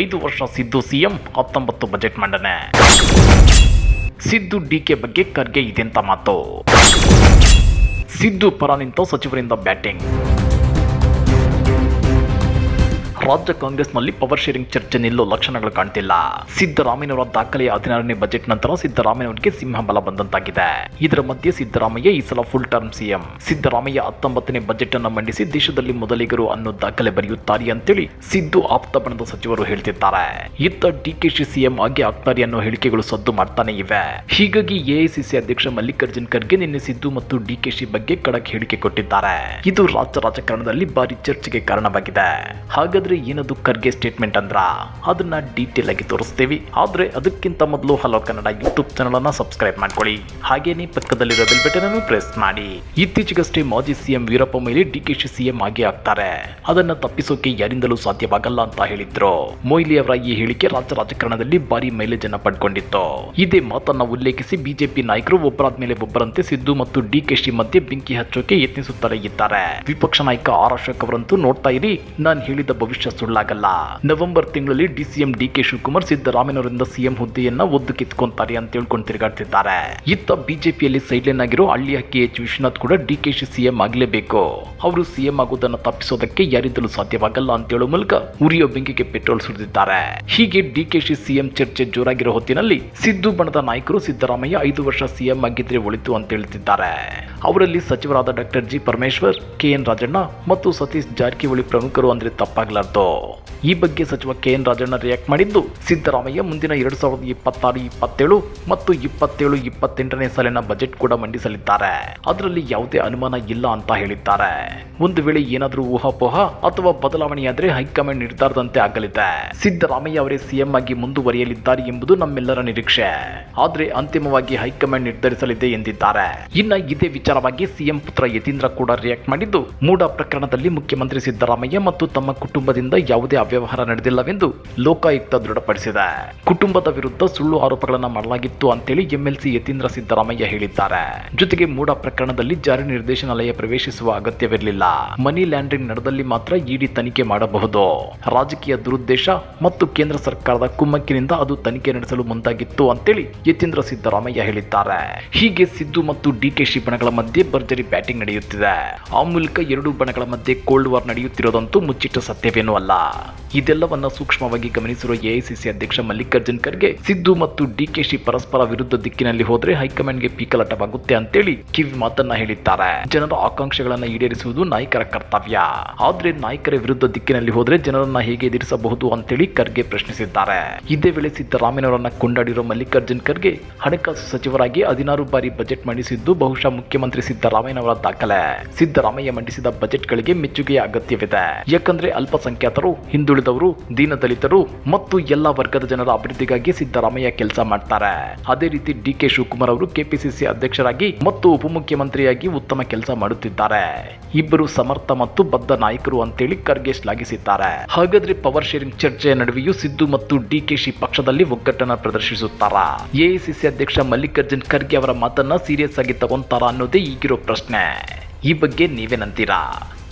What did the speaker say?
ಐದು ವರ್ಷ ಸಿದ್ದು ಸಿಎಂ, ಹತ್ತೊಂಬತ್ತು ಬಜೆಟ್ ಮಂಡನೆ. ಸಿದ್ದು ಡಿಕೆ ಬಗ್ಗೆ ಖರ್ಗೆ ಇದೆಂತ ಮಾತು? ಸಿದ್ದು ಪರ ನಿಂತ ಸಚಿವರಿಂದ ಬ್ಯಾಟಿಂಗ್. ರಾಜ್ಯ ಕಾಂಗ್ರೆಸ್ನಲ್ಲಿ ಪವರ್ ಶೇರಿಂಗ್ ಚರ್ಚೆ ನಿಲ್ಲೋ ಲಕ್ಷಣಗಳು ಕಾಣ್ತಿಲ್ಲ. ಸಿದ್ದರಾಮಯ್ಯನವರ ದಾಖಲೆಯ ಹದಿನಾರನೇ ಬಜೆಟ್ ನಂತರ ಸಿದ್ದರಾಮಯ್ಯನವರಿಗೆ ಸಿಂಹಬಲ ಬಂದಂತಾಗಿದೆ. ಇದರ ಮಧ್ಯೆ ಸಿದ್ದರಾಮಯ್ಯ ಈ ಸಲ ಫುಲ್ ಟರ್ಮ್ ಸಿಎಂ ಸಿದ್ದರಾಮಯ್ಯ ಹತ್ತೊಂಬತ್ತನೇ ಬಜೆಟ್ ಅನ್ನು ಮಂಡಿಸಿ ದೇಶದಲ್ಲಿ ಮೊದಲಿಗರು ಅನ್ನೋ ದಾಖಲೆ ಬರೆಯುತ್ತಾರೆ ಅಂತೇಳಿ ಸಿದ್ದು ಆಪ್ತ ಬಣದ ಸಚಿವರು ಹೇಳ್ತಿದ್ದಾರೆ. ಇತ್ತ ಡಿಕೆಶಿ ಸಿಎಂ ಆಗಿ ಆಗ್ತಾರೆ ಅನ್ನೋ ಹೇಳಿಕೆಗಳು ಸದ್ದು ಮಾಡ್ತಾನೆ ಇವೆ. ಹೀಗಾಗಿ ಎಐಸಿಸಿ ಅಧ್ಯಕ್ಷ ಮಲ್ಲಿಕಾರ್ಜುನ್ ಖರ್ಗೆ ನಿನ್ನೆ ಸಿದ್ದು ಮತ್ತು ಡಿಕೆಶಿ ಬಗ್ಗೆ ಖಡಕ್ ಹೇಳಿಕೆ ಕೊಟ್ಟಿದ್ದಾರೆ. ಇದು ರಾಜ್ಯ ರಾಜಕಾರಣದಲ್ಲಿ ಭಾರಿ ಚರ್ಚೆಗೆ ಕಾರಣವಾಗಿದೆ. ಹಾಗಾದ್ರೆ ಏನದು ಖರ್ಗೆ ಸ್ಟೇಟ್ಮೆಂಟ್ ಅಂದ್ರ? ಅದನ್ನ ಡೀಟೇಲ್ ಆಗಿ ತೋರಿಸ್ತೀವಿ. ಆದ್ರೆ ಅದಕ್ಕಿಂತ ಮೊದಲು ಹಲೋ ಕನ್ನಡ ಯೂಟ್ಯೂಬ್ ಚಾನಲ್ ಅನ್ನ ಸಬ್ಸ್ಕ್ರೈಬ್ ಮಾಡ್ಕೊಳ್ಳಿ. ಹಾಗೇನೆ ಪಕ್ಕದಲ್ಲಿರೋ ಬೆಲ್ ಬಟನ್ ಅನ್ನು ಪ್ರೆಸ್ ಮಾಡಿ. ಇತ್ತೀಚೆಗಷ್ಟೇ ಮಾಜಿ ಸಿಎಂ ವೀರಪ್ಪ ಮೊಯ್ಲಿ ಶಿ ಸಿಎಂ ಆಗಿ ಆಗ್ತಾರೆ. ಅದನ್ನ ತಪ್ಪಿಸೋಕೆ ಯಾರಿಂದಲೂ ಸಾಧ್ಯವಾಗಲ್ಲ ಅಂತ ಹೇಳಿದ್ರು. ಮೊಯ್ಲಿ ಅವರ ಈ ಹೇಳಿಕೆ ರಾಜ್ಯ ರಾಜಕಾರಣದಲ್ಲಿ ಭಾರಿ ಮೈಲೇಜ್ ಅನ್ನ ಪಡ್ಕೊಂಡಿತ್ತು. ಇದೇ ಮಾತನ್ನ ಉಲ್ಲೇಖಿಸಿ ಬಿಜೆಪಿ ನಾಯಕರು ಒಬ್ಬರಾದ ಮೇಲೆ ಒಬ್ಬರಂತೆ ಸಿದ್ದು ಮತ್ತು ಡಿ ಕೆ ಶಿ ಮಧ್ಯೆ ಬೆಂಕಿ ಹಚ್ಚೋಕೆ ಯತ್ನಿಸುತ್ತಾರೆ ಇದ್ದಾರೆ. ವಿಪಕ್ಷ ನಾಯಕ ಆರ್ ಅಶೋಕ್ ಅವರಂತೂ ನೋಡ್ತಾ ಇರಿ. ನಾನು ಹೇಳಿದ ಭವಿಷ್ಯ ಸುಳ್ಳಾಗಲ್ಲ. ನವೆಂಬರ್ ತಿಂಗಳಲ್ಲಿ ಡಿಸಿಎಂ ಡಿಕೆ ಶಿವಕುಮಾರ್ ಸಿದ್ದರಾಮಯ್ಯನವರಿಂದ ಸಿಎಂ ಹುದ್ದೆಯನ್ನ ಒದ್ದು ಕಿತ್ಕೊಂತಾರೆ ಅಂತ ಹೇಳ್ಕೊಂಡು ತಿರುಗಾಡ್ತಿದ್ದಾರೆ. ಇತ್ತ ಬಿಜೆಪಿಯಲ್ಲಿ ಸೈಡ್ಲೈನ್ ಆಗಿರೋ ಹಳ್ಳಿ ಹಕ್ಕಿ ಎಚ್ ವಿಶ್ವನಾಥ್ ಕೂಡ ಡಿ ಕೆ ಶಿ ಸಿಎಂ ಆಗಲೇಬೇಕು. ಅವರು ಸಿಎಂ ಆಗುವುದನ್ನು ತಪ್ಪಿಸೋದಕ್ಕೆ ಯಾರಿದ್ದಲೂ ಸಾಧ್ಯವಾಗಲ್ಲ ಅಂತ ಹೇಳೋ ಮೂಲಕ ಉರಿಯೋ ಬೆಂಕಿಗೆ ಪೆಟ್ರೋಲ್ ಸುರಿದಿದ್ದಾರೆ. ಹೀಗೆ ಡಿಕೆಶಿ ಸಿಎಂ ಚರ್ಚೆ ಜೋರಾಗಿರೋ ಹೊತ್ತಿನಲ್ಲಿ ಸಿದ್ದು ಬಣದ ನಾಯಕರು ಸಿದ್ದರಾಮಯ್ಯ ಐದು ವರ್ಷ ಸಿಎಂ ಆಗಿದ್ರೆ ಒಳಿತು ಅಂತ ಹೇಳ್ತಿದ್ದಾರೆ. ಅವರಲ್ಲಿ ಸಚಿವರಾದ doctor G Parameshwar, K N Rajanna ಮತ್ತು ಸತೀಶ್ ಜಾರಕಿಹೊಳಿ ಪ್ರಮುಖರು ಅಂದ್ರೆ ತಪ್ಪಾಗಲಾರ್ದು. ಈ ಬಗ್ಗೆ ಸಚಿವ ಕೆ ಎನ್ ರಾಜಣ್ಣ ರಿಯಾಕ್ಟ್ ಮಾಡಿದ್ದು ಸಿದ್ದರಾಮಯ್ಯ ಮುಂದಿನ ಎರಡು ಸಾವಿರದ ಇಪ್ಪತ್ತಾರು, ಇಪ್ಪತ್ತೇಳು ಮತ್ತು ಇಪ್ಪತ್ತೇಳು, ಇಪ್ಪತ್ತೆಂಟನೇ ಸಾಲಿನ ಬಜೆಟ್ ಕೂಡ ಮಂಡಿಸಲಿದ್ದಾರೆ. ಅದರಲ್ಲಿ ಯಾವುದೇ ಅನುಮಾನ ಇಲ್ಲ ಅಂತ ಹೇಳಿದ್ದಾರೆ. ಒಂದು ವೇಳೆ ಏನಾದರೂ ಊಹಾಪೋಹ ಅಥವಾ ಬದಲಾವಣೆಯಾದರೆ ಹೈಕಮಾಂಡ್ ನಿರ್ಧಾರದಂತೆ ಆಗಲಿದೆ. ಸಿದ್ದರಾಮಯ್ಯ ಅವರೇ ಸಿಎಂ ಆಗಿ ಮುಂದುವರಿಯಲಿದ್ದಾರೆ ಎಂಬುದು ನಮ್ಮೆಲ್ಲರ ನಿರೀಕ್ಷೆ. ಆದರೆ ಅಂತಿಮವಾಗಿ ಹೈಕಮಾಂಡ್ ನಿರ್ಧರಿಸಲಿದೆ ಎಂದಿದ್ದಾರೆ. ಇನ್ನ ಇದೇ ವಿಚಾರವಾಗಿ ಸಿಎಂ ಪುತ್ರ ಯತೀಂದ್ರ ಕೂಡ ರಿಯಾಕ್ಟ್ ಮಾಡಿದ್ದು, ಮೂಡ ಪ್ರಕರಣದಲ್ಲಿ ಮುಖ್ಯಮಂತ್ರಿ ಸಿದ್ದರಾಮಯ್ಯ ಮತ್ತು ತಮ್ಮ ಕುಟುಂಬದಿಂದ ಯಾವುದೇ ಅವ್ಯವಹಾರ ನಡೆದಿಲ್ಲವೆಂದು ಲೋಕಾಯುಕ್ತ ದೃಢಪಡಿಸಿದೆ. ಕುಟುಂಬದ ವಿರುದ್ಧ ಸುಳ್ಳು ಆರೋಪಗಳನ್ನು ಮಾಡಲಾಗಿತ್ತು ಅಂತೇಳಿ ಎಂಎಲ್ಸಿ ಯತೀಂದ್ರ ಸಿದ್ದರಾಮಯ್ಯ ಹೇಳಿದ್ದಾರೆ. ಜೊತೆಗೆ ಮೂಡ ಪ್ರಕರಣದಲ್ಲಿ ಜಾರಿ ನಿರ್ದೇಶನಾಲಯ ಪ್ರವೇಶಿಸುವ ಅಗತ್ಯವಿರಲಿಲ್ಲ. ಮನಿ ಲ್ಯಾಂಡ್ರಿಂಗ್ ನಡೆದಲ್ಲಿ ಮಾತ್ರ ಇಡಿ ತನಿಖೆ ಮಾಡಬಹುದು. ರಾಜಕೀಯ ದುರುದ್ದೇಶ ಮತ್ತು ಕೇಂದ್ರ ಸರ್ಕಾರದ ಕುಮ್ಮಕ್ಕಿನಿಂದ ಅದು ತನಿಖೆ ನಡೆಸಲು ಮುಂದಾಗಿತ್ತು ಅಂತೇಳಿ ಯತೀಂದ್ರ ಸಿದ್ದರಾಮಯ್ಯ ಹೇಳಿದ್ದಾರೆ. ಹೀಗೆ ಸಿದ್ದು ಮತ್ತು ಡಿಕೆಶಿ ಬಣಗಳ ಮಧ್ಯೆ ಭರ್ಜರಿ ಬ್ಯಾಟಿಂಗ್ ನಡೆಯುತ್ತಿದೆ. ಆ ಮೂಲಕ ಎರಡು ಬಣಗಳ ಮಧ್ಯೆ ಕೋಲ್ಡ್ ವಾರ್ ನಡೆಯುತ್ತಿರೋದಂತೂ ಮುಚ್ಚಿಟ್ಟ ಸತ್ಯವೇನೂ นวลล่า ಇದೆಲ್ಲವನ್ನ ಸೂಕ್ಷ್ಮವಾಗಿ ಗಮನಿಸಿರುವ ಎಐಸಿಸಿ ಅಧ್ಯಕ್ಷ ಮಲ್ಲಿಕಾರ್ಜುನ್ ಖರ್ಗೆ, ಸಿದ್ದು ಮತ್ತು ಡಿಕೆಶಿ ಪರಸ್ಪರ ವಿರುದ್ಧ ದಿಕ್ಕಿನಲ್ಲಿ ಹೋದ್ರೆ ಹೈಕಮಾಂಡ್ಗೆ ಪೀಕಲಾಟವಾಗುತ್ತೆ ಅಂತೇಳಿ ಕಿವಿ ಮಾತನ್ನ ಹೇಳಿದ್ದಾರೆ. ಜನರ ಆಕಾಂಕ್ಷೆಗಳನ್ನ ಈಡೇರಿಸುವುದು ನಾಯಕರ ಕರ್ತವ್ಯ. ಆದ್ರೆ ನಾಯಕರ ವಿರುದ್ಧ ದಿಕ್ಕಿನಲ್ಲಿ ಹೋದ್ರೆ ಜನರನ್ನ ಹೇಗೆ ಎದುರಿಸಬಹುದು ಅಂತೇಳಿ ಖರ್ಗೆ ಪ್ರಶ್ನಿಸಿದ್ದಾರೆ. ಇದೇ ವೇಳೆ ಸಿದ್ದರಾಮಯ್ಯನವರನ್ನ ಕೊಂಡಾಡಿರುವ ಮಲ್ಲಿಕಾರ್ಜುನ್ ಖರ್ಗೆ, ಹಣಕಾಸು ಸಚಿವರಾಗಿ ಹದಿನಾರು ಬಾರಿ ಬಜೆಟ್ ಮಂಡಿಸಿದ್ದು ಬಹುಶಃ ಮುಖ್ಯಮಂತ್ರಿ ಸಿದ್ದರಾಮಯ್ಯನವರ ದಾಖಲೆ. ಸಿದ್ದರಾಮಯ್ಯ ಮಂಡಿಸಿದ ಬಜೆಟ್ಗಳಿಗೆ ಮೆಚ್ಚುಗೆಯ ಅಗತ್ಯವಿದೆ. ಯಾಕಂದ್ರೆ ಅಲ್ಪಸಂಖ್ಯಾತರು ಹಿಂದುಳಿದವರು ದೀನದಲಿತರು ಮತ್ತು ಎಲ್ಲ ವರ್ಗದ ಜನರ ಅಭಿವೃದ್ಧಿಗಾಗಿ ಸಿದ್ದರಾಮಯ್ಯ ಕೆಲಸ ಮಾಡ್ತಾರೆ. ಅದೇ ರೀತಿ ಡಿ ಕೆ ಶಿವಕುಮಾರ್ ಅವರು ಕೆಪಿಸಿಸಿ ಅಧ್ಯಕ್ಷರಾಗಿ ಮತ್ತು ಉಪಮುಖ್ಯಮಂತ್ರಿಯಾಗಿ ಉತ್ತಮ ಕೆಲಸ ಮಾಡುತ್ತಿದ್ದಾರೆ. ಇಬ್ಬರು ಸಮರ್ಥ ಮತ್ತು ಬದ್ಧ ನಾಯಕರು ಅಂತೇಳಿ ಖರ್ಗೆ ಶ್ಲಾಘಿಸಿದ್ದಾರೆ. ಹಾಗಾದ್ರೆ ಪವರ್ ಶೇರಿಂಗ್ ಚರ್ಚೆಯ ನಡುವೆಯೂ ಸಿದ್ದು ಮತ್ತು ಡಿ ಕೆ ಶಿ ಪಕ್ಷದಲ್ಲಿ ಒಗ್ಗಟ್ಟನ್ನ ಪ್ರದರ್ಶಿಸುತ್ತಾರಾ? ಎಐಸಿಸಿ ಅಧ್ಯಕ್ಷ ಮಲ್ಲಿಕಾರ್ಜುನ್ ಖರ್ಗೆ ಅವರ ಮಾತನ್ನ ಸೀರಿಯಸ್ ಆಗಿ ತಗೊಂತಾರಾ ಅನ್ನೋದೇ ಈಗಿರೋ ಪ್ರಶ್ನೆ. ಈ ಬಗ್ಗೆ ನೀವೇನಂತೀರಾ